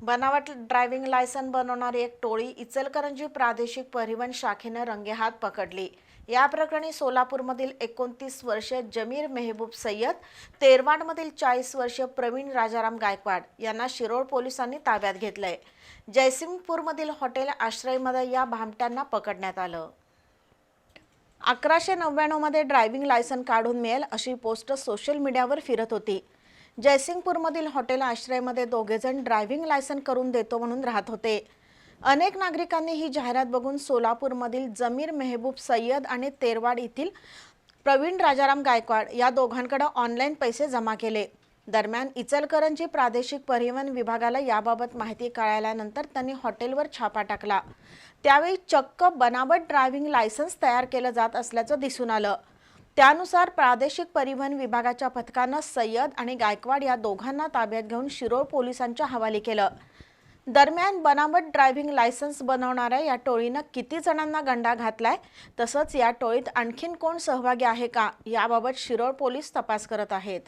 बनावट driving licence बनवणारी एक टोळी इचलकरंजी प्रादेशिक परिवहन शाखेनं रंगेहात पकडली. या प्रकरणी सोलापूरमधील एकोणतीस वर्षीय जमीर मेहबूब सय्यद तेरवाडमधील चाळीस वर्षीय प्रवीण राजाराम गायकवाड यांना शिरोळ पोलिसांनी ताब्यात घेतलंय. जयसिंगपूरमधील हॉटेल आश्रयमध्ये या भामट्यांना पकडण्यात आलं. अकराशे नव्याण्णवमध्ये ड्रायव्हिंग लायसन काढून मिळेल अशी पोस्ट सोशल मीडियावर फिरत होती. जयसिंगपूरमधील हॉटेल आश्रयमध्ये दोघेजण ड्रायव्हिंग लायसन करून देतो म्हणून राहत होते. अनेक नागरिकांनी ही जाहिरात बघून सोलापूरमधील जमीर मेहबूब सय्यद आणि तेरवाड येथील प्रवीण राजाराम गायकवाड या दोघांकडे ऑनलाईन पैसे जमा केले. दरम्यान इचलकरंजी प्रादेशिक परिवहन विभागाला याबाबत माहिती कळाल्यानंतर त्यांनी हॉटेलवर छापा टाकला. त्यावेळी चक्क बनावट ड्रायव्हिंग लायसन्स तयार केलं जात असल्याचं दिसून आलं. त्यानुसार प्रादेशिक परिवहन विभागाच्या पथकानं सय्यद आणि गायकवाड या दोघांना ताब्यात घेऊन शिरोळ पोलिसांच्या हवाली केलं. दरम्यान बनावट ड्रायव्हिंग लायसन्स बनवणाऱ्या या टोळीनं किती जणांना गंडा घातलाय? तसंच या टोळीत आणखीन कोण सहभागी आहे का? याबाबत शिरोळ पोलीस तपास करत आहेत.